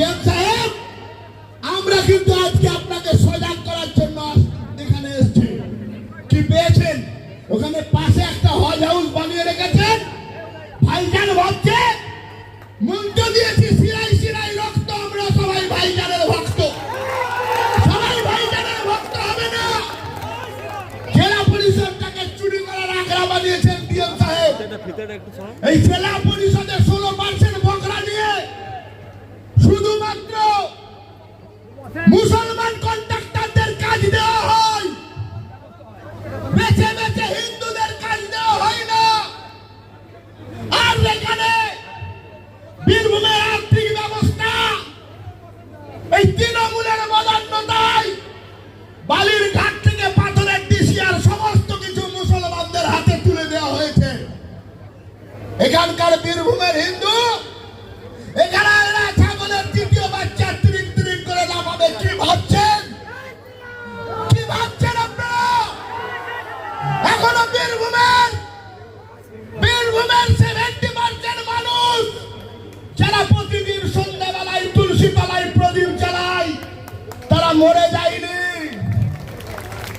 সাহেব আমরা কিন্তু আজকে আপনাকে সজাগ করার জন্য এখানে এসেছি। কি পেয়েছেন? ওখানে পাশে একটা হজ হাউস বানিয়ে রেখেছেন। ভাইজান ভাবছে মন্ত্র দিয়েছি সিরাই সিরাই রক্ত আমরা সবাই ভাইজানের ভক্ত। সবাই ভাইজানের ভক্ত হবে না। জেলা পরিষদটাকে চুরি করার আগ্রা বানিয়েছেন পিএম সাহেব। এই জেলা পরিষদের ষোলো এখানে বীরভূমের আর্থিক ব্যবস্থা, এই তৃণমূলের বদান্যতায় বালির ঘাট থেকে পাথরের ডিসিয়ার সমস্ত কিছু মুসলমানদের হাতে তুলে দেওয়া হয়েছে। এখানকার বীরভূমের হিন্দু, এখানে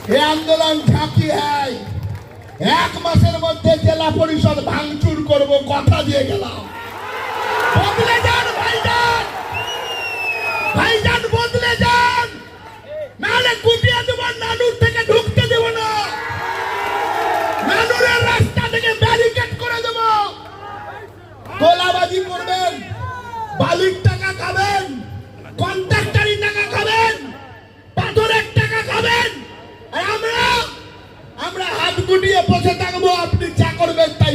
এ আন্দোলন ঝাঁকি হয় এক মাসের মধ্যে জেলা পরিষদ ভাঙচুর করব, কথা দিয়ে গেলাম। বদলে যান ভাইজান। ভাইজান, বদলে যান। নাহলে কুপিয়ে দেব, নানুর থেকে ঢুকতে দেব না। নানুরের রাস্তা থেকে ব্যারিকেড করে দেব। তোলাবাজি করবেন। বালির বসে থাকব, আপনি করবেন, তাই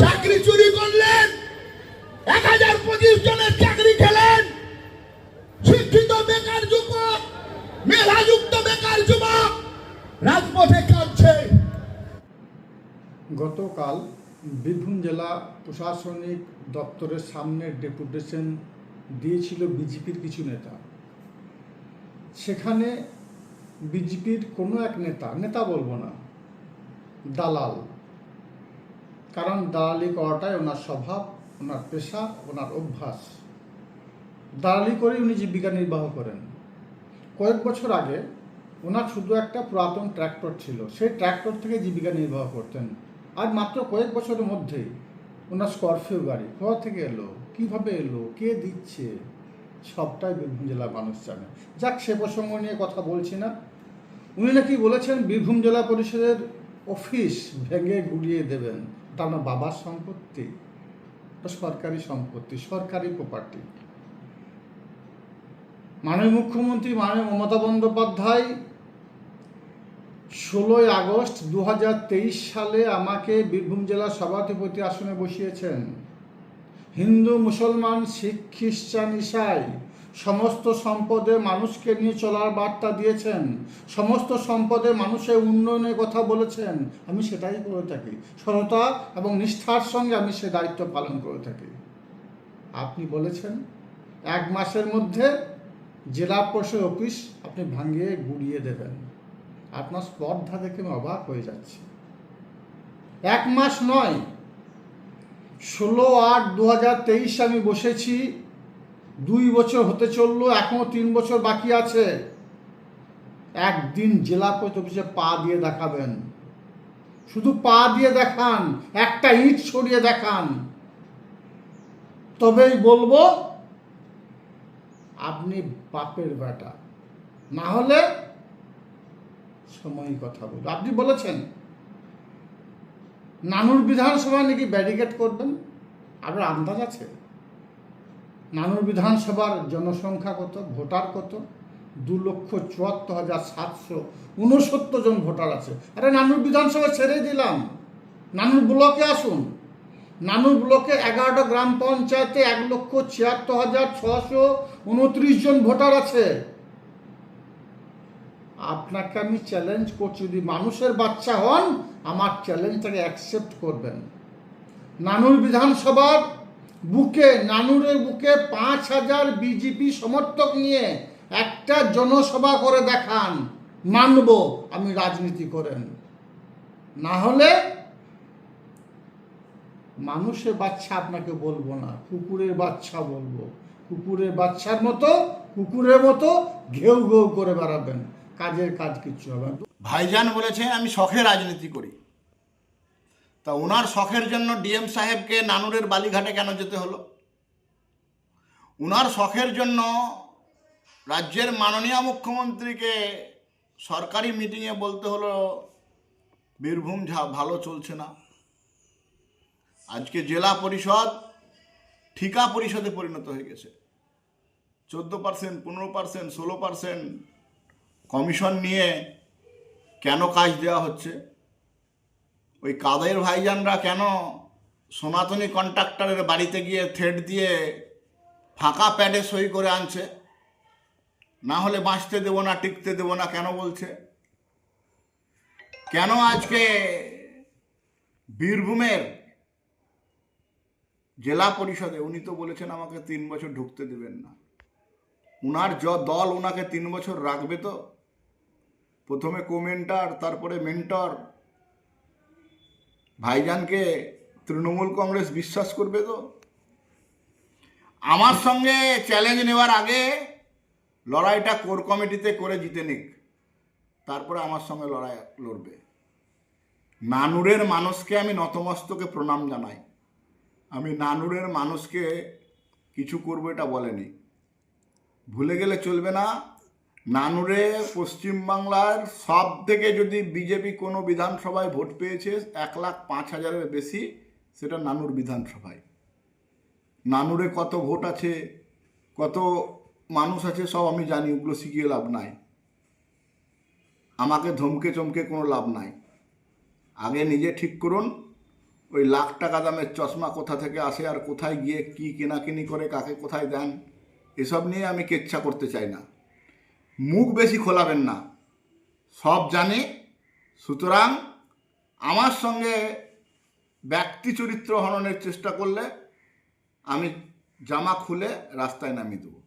চাকরি চুরি করলেন, এক হাজার পঁচিশ জনের চাকরি খেলেন। শিক্ষিত বেকার যুবক, মেধাযুক্ত বেকার যুবক, রাজপথে কাঁদছে। গতকাল বীরভূম জেলা প্রশাসনিক দপ্তরের সামনে ডেপুটেশন দিয়েছিল বিজেপির কিছু নেতা। সেখানে বিজেপির কোনো এক নেতা নেতা বলব না, দালাল। কারণ দালালি করাটাই ওনার স্বভাব, ওনার পেশা, ওনার অভ্যাস। দালালি করেই উনি জীবিকা নির্বাহ করেন। কয়েক বছর আগে ওনার শুধু একটা পুরাতন ট্র্যাক্টর ছিল, সেই ট্র্যাক্টর থেকে জীবিকা নির্বাহ করতেন। আর মাত্র কয়েক বছরের মধ্যেই ওনার স্করপিও গাড়ি কোথা থেকে এলো, কীভাবে এলো, কে দিচ্ছে? সবটাই বীরভূম জেলার মানুষ জানে। যাক, সে প্রসঙ্গ নিয়ে কথা বলছি না। উনি নাকি বলেছেন বীরভূম জেলা পরিষদের অফিস ভেঙে গুড়িয়ে দেবেন। ওটা আমার বাবার সম্পত্তি সরকারি সম্পত্তি, সরকারি প্রপার্টি মাননীয় মুখ্যমন্ত্রী, মাননীয় মমতা বন্দ্যোপাধ্যায়, ষোলোই আগস্ট দু হাজার তেইশ সালে আমাকে বীরভূম জেলার সভাধিপতি আসনে বসিয়েছেন। হিন্দু, মুসলমান, শিখ, খ্রিস্টান, ইসাই, সমস্ত সম্পদে মানুষকে নিয়ে চলার বার্তা দিয়েছেন। সমস্ত সম্পদে মানুষের উন্নয়নের কথা বলেছেন। আমি সেটাই করে থাকি। সততা এবং নিষ্ঠার সঙ্গে আমি সে দায়িত্ব পালন করে থাকি। আপনি বলেছেন, এক মাসের মধ্যে জেলা পরিষদ অফিস আপনি ভাঙিয়ে গুড়িয়ে দেবেন। আপনার স্পর্ধা দেখে আমি অবাক হয়ে যাচ্ছি। এক মাস নয় ষোলো আট দু হাজার তেইশে আমি বসেছি। দুই বছর হতে চলল এখনও তিন বছর বাকি আছে। একদিন জেলা পরিষদ অফিসে পা দিয়ে দেখাবেন। শুধু পা দিয়ে দেখান, একটা ইট সরিয়ে দেখান। তবেই বলব, আপনি বাপের বেটা। না হলে সময় কথা বলব। আপনি বলেছেন। নানুর বিধানসভায় নাকি ব্যারিকেড করবেন? আপনার আন্দাজ আছে? নানুর বিধানসভার জনসংখ্যা কত? ভোটার কত? দু লক্ষ চুয়াত্তর হাজার সাতশো উনসত্তর জন ভোটার আছে। আরে নানুর বিধানসভা ছেড়ে দিলাম। নানুর ব্লকে আসুন। নানুর ব্লকে এগারোটা গ্রাম পঞ্চায়েতে এক লক্ষ ছিয়াত্তর হাজার ছশো উনত্রিশ জন ভোটার আছে। আপনাকে আমি চ্যালেঞ্জ করছি, যদি মানুষের বাচ্চা হন, আমার চ্যালেঞ্জটাকে অ্যাকসেপ্ট করবেন। নানুর বিধানসভার বুকে, নানুরের বুকে পাঁচ হাজার বিজেপি সমর্থক নিয়ে একটা জনসভা করে দেখান। মানব, আমি রাজনীতি করেন। না হলে মানুষের বাচ্চা আপনাকে বলব না, কুকুরের বাচ্চা বলব। কুকুরের বাচ্চার মতো, কুকুরের মতো ঘেউ ঘেউ করে বেড়াবেন। কাজের কাজ কিচ্ছু হবে ভাইজান বলেছে আমি শখে রাজনীতি করি। তা ওনার শখের জন্য ডিএম সাহেবকে নানুরের বালিঘাটে কেন যেতে হলো? ওনার শখের জন্য রাজ্যের মাননীয় মুখ্যমন্ত্রীকে সরকারি মিটিংয়ে বলতে হলো, বীরভূম ঝা- ভালো চলছে না। আজকে জেলা পরিষদ ঠিকা পরিষদে পরিণত হয়ে গেছে। চোদ্দ পার্সেন্ট, পনেরো পার্সেন্ট, ষোলো পার্সেন্ট কমিশন নিয়ে কেন কাজ দেওয়া হচ্ছে? ওই কাদের ভাইজানরা কেন সনাতনী কন্ট্রাক্টরের বাড়িতে গিয়ে থ্রেড দিয়ে ফাঁকা প্যাডে সই করে আনছে? না হলে বাঁচতে দেবো না, টিকতে দেবো না, কেন বলছে? কেন আজকে বীরভূমের জেলা পরিষদে, উনি তো বলেছেন আমাকে তিন বছর ঢুকতে দেবেন না। উনার য দল ওনাকে তিন বছর রাখবে তো? প্রথমে কোমেন্টার, তারপরে মেন্টর। ভাইজানকে তৃণমূল কংগ্রেস বিশ্বাস করবে তো? আমার সঙ্গে চ্যালেঞ্জ নেওয়ার আগে লড়াইটা কোর কমিটিতে করে জিতে নিক। তারপরে আমার সঙ্গে লড়াই লড়বে। নানুরের মানুষকে আমি নতমস্তকে প্রণাম জানাই। আমি নানুরের মানুষকে কিছু করব এটা বলেনি। ভুলে গেলে চলবে না। নানুরে পশ্চিমবাংলার সব থেকে যদি বিজেপি কোনো বিধানসভায় ভোট পেয়েছে, এক লাখ পাঁচ হাজারের বেশি, সেটা নানুর বিধানসভায়। নানুরে কত ভোট আছে, কত মানুষ আছে, সব আমি জানি, ওগুলো শিখিয়ে লাভ নাই। আমাকে ধমকে চমকে কোনো লাভ নাই। আগে নিজে ঠিক করুন, ওই লাখ টাকা দামের চশমা কোথা থেকে আসে আর কোথায় গিয়ে কী কেনাকিনি করে, কাকে কোথায় দেন, এসব নিয়ে আমি কেচ্ছা করতে চাই না। মুখ বেশি খোলাবেন না। সব জানে, সুতরাং আমার সঙ্গে ব্যক্তি চরিত্র হননের চেষ্টা করলে আমি জামা খুলে রাস্তায় নামিয়ে দেবো।